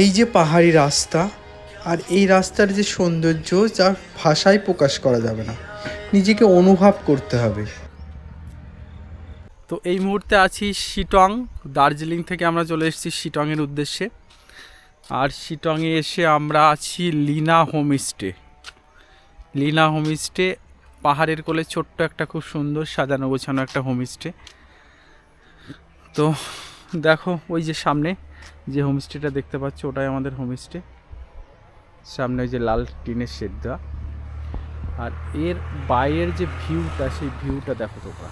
এই যে পাহাড়ি রাস্তা আর এই রাস্তার যে সৌন্দর্য যা ভাষায় প্রকাশ করা যাবে না। নিজেকে অনুভব করতে হবে। তো এই মুহূর্তে আছি শিটং, দার্জিলিং থেকে আমরা চলে এসেছি শিটংয়ের উদ্দেশ্যে। আর শিটংয়ে এসে আমরা আছি লিনা হোমস্টে লিনা হোমস্টে পাহাড়ের কোলে ছোট্ট একটা খুব সুন্দর সাজানো গোছানো একটা হোমস্টে তো দেখো, ওই যে সামনে যে হোমস্টেটা দেখতে পাচ্ছ, ওটাই আমাদের হোমস্টে সামনে ওই যে লাল টিনের শেড দেওয়া আর এর বাইরের যে ভিউটা সেই ভিউটা দেখো তোমরা।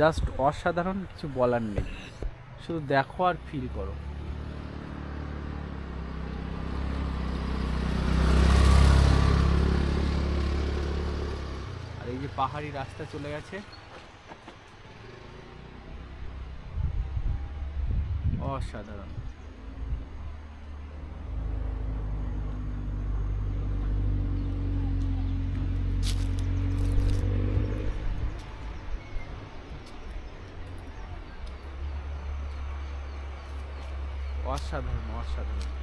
জাস্ট অসাধারণ, কিছু বলার নেই। শুধু দেখো আর ফিল করো। আর এই যে পাহাড়ি রাস্তা চলে গেছে। অসাধারণ। অসাধারণ অসাধারণ।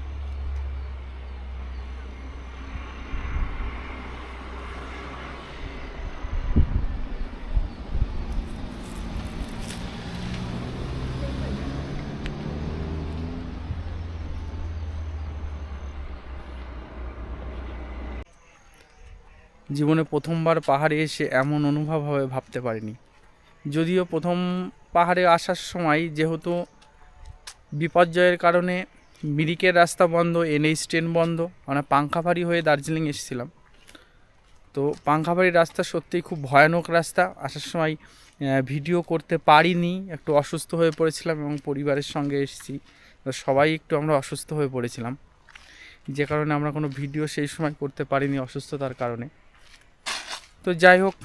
জীবনে প্রথমবার পাহাড়ে এসে এমন অনুভব হবে ভাবতে পারিনি। যদিও প্রথম পাহাড়ে আসার সময় যেহেতু বিপর্যয়ের কারণে মিরিকের রাস্তা বন্ধ, এনএইচ ট্রেন বন্ধ আমরা পাংখাবাড়ি হয়ে দার্জিলিং এসেছিলাম। তো পাংখাবাড়ির রাস্তা সত্যিই খুব ভয়ানক রাস্তা। আসার সময় ভিডিও করতে পারিনি, একটু অসুস্থ হয়ে পড়েছিলাম এবং পরিবারের সঙ্গে এসেছি। সবাই একটু আমরা অসুস্থ হয়ে পড়েছিলাম। যে কারণে আমরা কোনো ভিডিও সেই সময় করতে পারিনি অসুস্থতার কারণে। তো যাই হোক,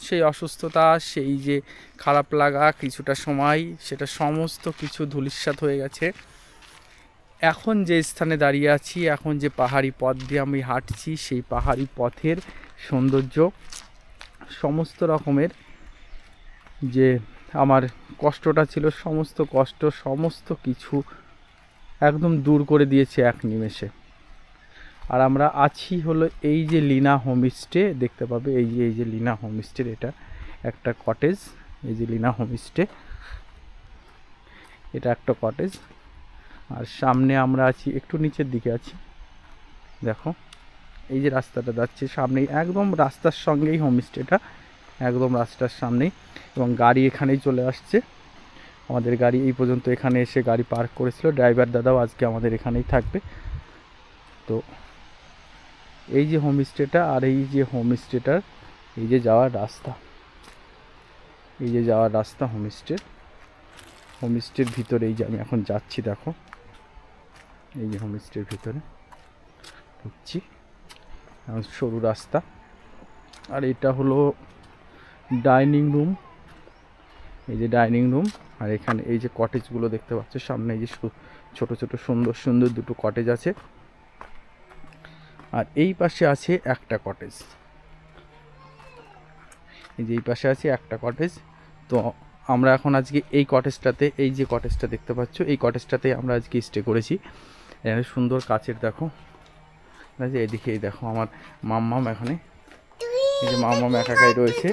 সেই অসুস্থতা, সেই যে খারাপ লাগা, কিছুটা সময়, সেটা সমস্ত কিছু ধূলিসাৎ হয়ে গেছে। এখন যে স্থানে দাঁড়িয়ে আছি, এখন যে পাহাড়ি পথ দিয়ে আমি হাঁটছি, সেই পাহাড়ি পথের সৌন্দর্য সমস্ত রকমের যে আমার কষ্টটা ছিল, সমস্ত কষ্ট, সমস্ত কিছু একদম দূর করে দিয়েছে এক নিমেষে। আর আমরা আছি হলো এই যে লিনা হোমস্টে দেখতে পাবে এই যে এই যে লিনা হোমস্টের এটা একটা কটেজ এই যে লিনা হোমস্টে এটা একটা কটেজ আর সামনে আমরা আছি, একটু নিচের দিকে আছি। দেখো, এই যে রাস্তাটা যাচ্ছে সামনেই, একদম রাস্তার সঙ্গেই হোমস্টেটা একদম রাস্তার সামনেই। এবং গাড়ি এখানেই চলে আসছে। আমাদের গাড়ি এই পর্যন্ত এখানে এসে গাড়ি পার্ক করেছিল। ড্রাইভার দাদাও আজকে আমাদের এখানেই থাকবে। তো এই যে হোমস্টেটা আর এই যে হোমস্টেটার এই যে যাওয়ার রাস্তা। এই যে যাওয়ার রাস্তা হোমস্টের হোমস্টের ভিতরে এই যে আমি এখন যাচ্ছি, দেখো। এই যে হোমস্টের ভিতরে ঢুকছি। সরু রাস্তা। আর এটা হলো ডাইনিং রুম এই যে ডাইনিং রুম আর এখানে এই যে কটেজগুলো দেখতে পাচ্ছ, সামনে এই যে ছোট ছোট সুন্দর সুন্দর দুটো কটেজ আছে। আর এই পাশে আছে একটা কটেজ এই যে এই পাশে আছে একটা কটেজ তো আমরা এখন আজকে এই কটেজটাতে এই যে কটেজটা দেখতে পাচ্ছ এই কটেজটাতে আমরা আজকে স্টে করেছি। এখানে সুন্দর কাচের দেখো। যে এদিকে এই দেখো আমার মাম্মাম এখানে। এই যে মাম্মাম একাকাই রয়েছে।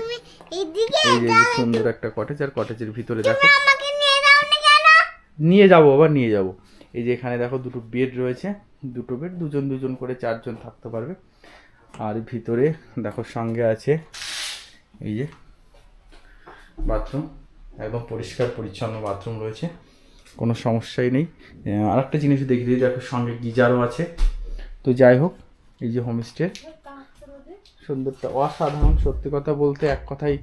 এই যে সুন্দর একটা কটেজ আর কটেজের ভিতরে দেখো। নিয়ে যাব আবার নিয়ে যাব। এই যে এখানে দেখো দুটো বেড রয়েছে। দুটো বেড দুজন দুজন করে চারজন থাকতে পারবে। আর ভিতরে দেখো সঙ্গে আছে এই যে বাথরুম একদম পরিষ্কার পরিচ্ছন্ন বাথরুম রয়েছে কোনো সমস্যাই নেই। আর একটা জিনিস দেখি দিই দেখো সঙ্গে গিজারও আছে। তো যাই হোক এই যে হোমস্টে সুন্দরটা অসাধারণ সত্যি কথা বলতে এক কথাই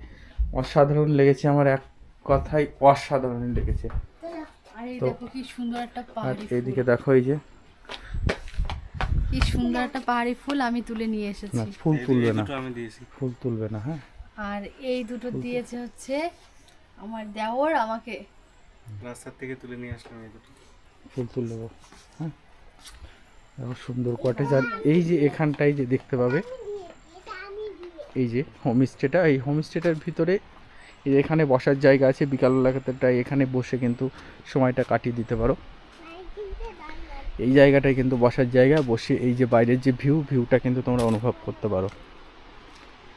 অসাধারণ লেগেছে আমার এক কথাই অসাধারণ লেগেছে। তো- দেখো কি সুন্দর একটা আর পাহাড়ি এইদিকে ফুল। দেখো এই যে কি সুন্দর একটা পাহাড়ি ফুল আমি তুলে নিয়ে না এসেছি ফুল তুলবে না। আমি দিয়েছি। ফুল তুলবে না হ্যাঁ? আর এই দুটো দিয়েছে হচ্ছে আমার দেওর আমাকে রাস্তার থেকে তুলে নিয়ে আসলাম এই দুটো। ফুল তুলবে ও, হ্যাঁ? সুন্দর কটেজ। আর এই যে এখানটাই যে দেখতে পাবে এই যে হোমস্টেটা এই হোমস্টেটার ভিতরে এখানে বসার জায়গা আছে বিকালবেলাটায় এখানে বসে কিন্তু সময়টা কাটিয়ে দিতে পারো। এই জায়গাটাই কিন্তু বসার জায়গা। বসে এই যে বাইরের যে ভিউ ভিউটা কিন্তু তোমরা অনুভব করতে পারো।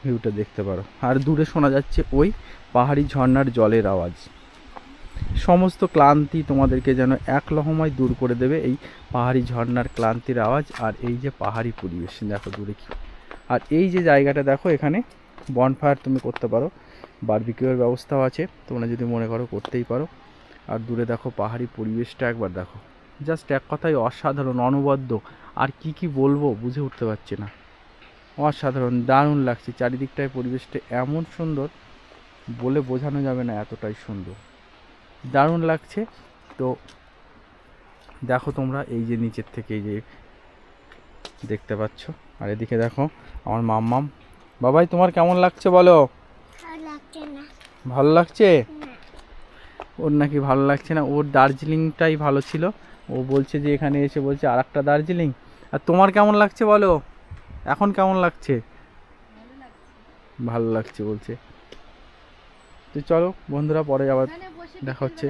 ভিউটা দেখতে পারো। আর দূরে শোনা যাচ্ছে ওই পাহাড়ি ঝর্নার জলের আওয়াজ। সমস্ত ক্লান্তি তোমাদেরকে যেন এক লহমায় দূর করে দেবে এই পাহাড়ি ঝর্ণার ক্লান্তির আওয়াজ আর এই যে পাহাড়ি পরিবেশ। দেখো দূরে কি। আর এই যে জায়গাটা দেখো এখানে বনফায়ার তুমি করতে পারো। বারবিকিউয়ের ব্যবস্থাও আছে, তোমরা যদি মনে করো করতেই পারো। আর দূরে দেখো পাহাড়ি পরিবেশটা একবার দেখো। জাস্ট এক কথায় অসাধারণ অনবদ্য। আর কি কি বলব বুঝে উঠতে পারছি না। অসাধারণ দারুণ লাগছে। চারিদিকটায় পরিবেশটা এমন সুন্দর বলে বোঝানো যাবে না এতটাই সুন্দর। দারুণ লাগছে। তো দেখো তোমরা এই যে নিচের থেকে এই যে দেখতে পাচ্ছ। আর এদিকে দেখো আমার মাম্মাম। বাবাই তোমার কেমন লাগছে বলো? ভালো লাগছে ভালো লাগছে? ওর নাকি ভালো লাগছে না। ওর দার্জিলিংটাই ভালো ছিল। ও বলছে যে এখানে এসে বলছে আর একটা দার্জিলিং। আর তোমার কেমন লাগছে বলো? এখন কেমন লাগছে? ভালো লাগছে বলছে। তো চলো বন্ধুরা পরে আবার দেখা হচ্ছে।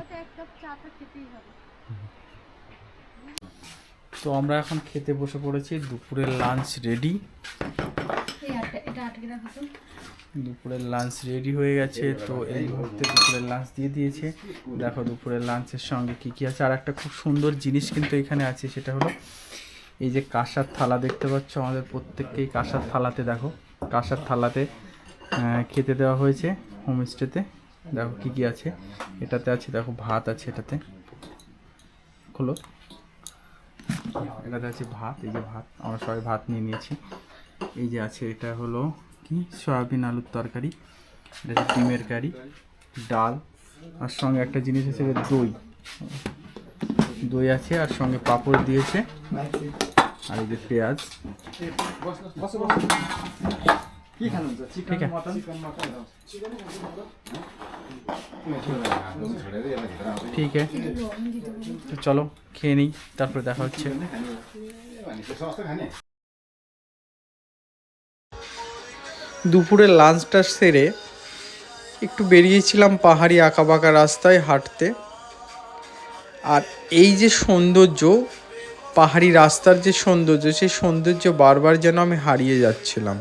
তো আমরা এখন খেতে বসে পড়েছি দুপুরের লাঞ্চ রেডি এই আটটা এটা আটকে রাখো তো দুপুরের লাঞ্চ রেডি হয়ে গেছে, তো এই মুহূর্তে দুপুরের লাঞ্চ দিয়ে দিয়েছে। দেখো দুপুরের লাঞ্চের সঙ্গে কি কি আছে। আর একটা খুব সুন্দর জিনিস কিন্তু এখানে আছে, সেটা হলো এই যে কাঁসার থালা দেখতে পাচ্ছ আমাদের প্রত্যেককেই কাঁসার থালাতে, দেখো কাঁসার থালাতে খেতে দেওয়া হয়েছে হোমস্টেতে দেখো কি কি আছে, এটাতে আছে, দেখো ভাত আছে এটাতে। খোলো। এটাতে আছে ভাত, এই যে ভাত, আমরা সবাই ভাত নিয়ে নিয়েছি। এই যে আছে এটা হলো কি? সয়াবিন আলুর তরকারি। এটা হচ্ছে ডিমের কারি ডাল আর সঙ্গে একটা জিনিস আছে যে দই। দই আছে আর সঙ্গে পাঁপড় দিয়েছে। আর এই যে পেঁয়াজ। ঠিক আছে। ঠিক আছে। তো চলো খেয়ে নিই তারপরে দেখা হচ্ছে। দুপুরে লাঞ্চটা সেরে একটু বেরিয়েছিলাম পাহাড়ি আঁকাবাঁকা রাস্তায় হাঁটতে। আর এই যে সৌন্দর্য, পাহাড়ি রাস্তার যে সৌন্দর্য, সেই সৌন্দর্য বারবার যেন আমি হারিয়ে যাচ্ছিলাম।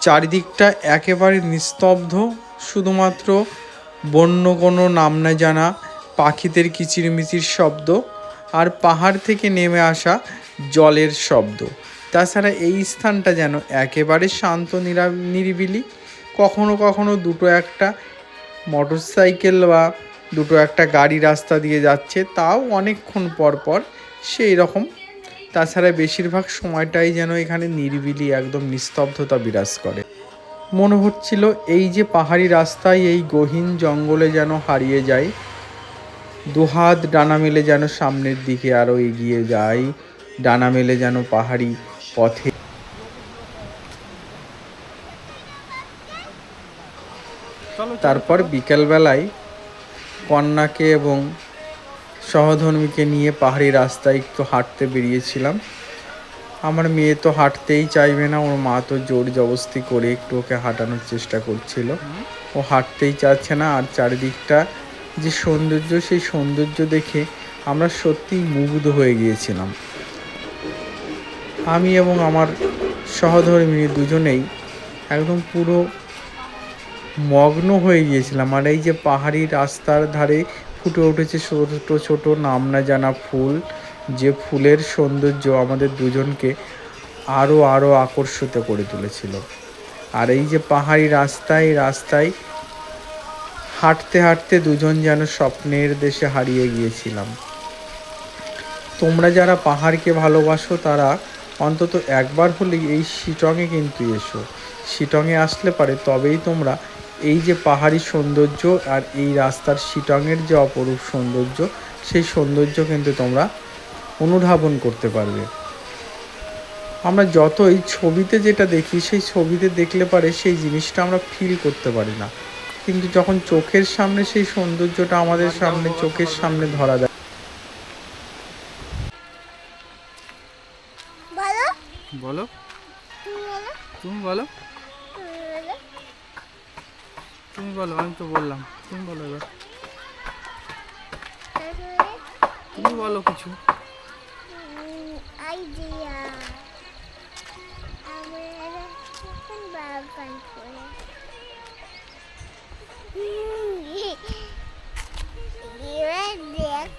চারিদিকটা একেবারে নিস্তব্ধ, শুধুমাত্র বন্য কোনো নাম না জানা, পাখিদের কিচিরমিচির শব্দ আর পাহাড় থেকে নেমে আসা জলের শব্দ। তাছাড়া এই স্থানটা যেন একেবারে শান্ত, নিরা, নিরিবিলি। কখনো কখনো দুটো একটা মোটর সাইকেল বা দুটো একটা গাড়ি রাস্তা দিয়ে যাচ্ছে, তাও অনেকক্ষণ পর পর সেই রকম। তাছাড়া বেশিরভাগ সময়টাই যেন এখানে নিরিবিলি, একদম নিস্তব্ধতা বিরাজ করে। মনে হচ্ছিল এই যে পাহাড়ি রাস্তায় এই গহীন জঙ্গলে যেন হারিয়ে যায় দুহাত ডানা মেলে যেন সামনের দিকে আরও এগিয়ে যায় ডানা মেলে যেন পাহাড়ি পথে। তারপর বিকেলবেলায় কন্যাকে এবং সহধর্মীকে নিয়ে পাহাড়ি রাস্তায় একটু হাঁটতে বেরিয়েছিলাম। আমার মেয়ে তো হাঁটতেই চাইবে না, ওর মা তো জোর জবস্তি করে একটু ওকে হাঁটানোর চেষ্টা করছিল। ও হাঁটতেই চাচ্ছে না, আর চারিদিকটা যে সৌন্দর্য, সেই সৌন্দর্য দেখে আমরা সত্যিই মুগ্ধ হয়ে গিয়েছিলাম। আমি এবং আমার সহধর্মিনী দুজনেই একদম পুরো মগ্ন হয়ে গিয়েছিলাম। আর এই যে পাহাড়ি রাস্তার ধারে ফুটে উঠেছে ছোট ছোট, নাম না জানা ফুল, যে ফুলের সৌন্দর্য আমাদের দুজনকে আরও আরও আকর্ষিত করে তুলেছিল। আর এই যে পাহাড়ি রাস্তায় রাস্তায় হাঁটতে হাঁটতে দুজন যেন স্বপ্নের দেশে হারিয়ে গিয়েছিলাম। তোমরা যারা পাহাড়কে ভালোবাসো, তারা অন্তত একবার হলেই এই শিটংয়ে কিন্তু এসো। শিটংয়ে আসলে পারে তবেই তোমরা এই যে পাহাড়ি সৌন্দর্য আর এই রাস্তার শিটংয়ের যে অপরূপ সৌন্দর্য সেই সৌন্দর্য কিন্তু তোমরা অনুধাবন করতে পারবে। আমরা যতই ছবিতে যেটা দেখি সেই ছবিতে দেখলে পারে সেই জিনিসটা আমরা ফিল করতে পারি না। কিন্তু যখন চোখের সামনে সেই সৌন্দর্যটা আমাদের সামনে চোখের সামনে ধরা দেয় তুমি বলো এবার তুমি বলো কিছু আইডিয়া আমরা এখন বাগান করে এবার দেখ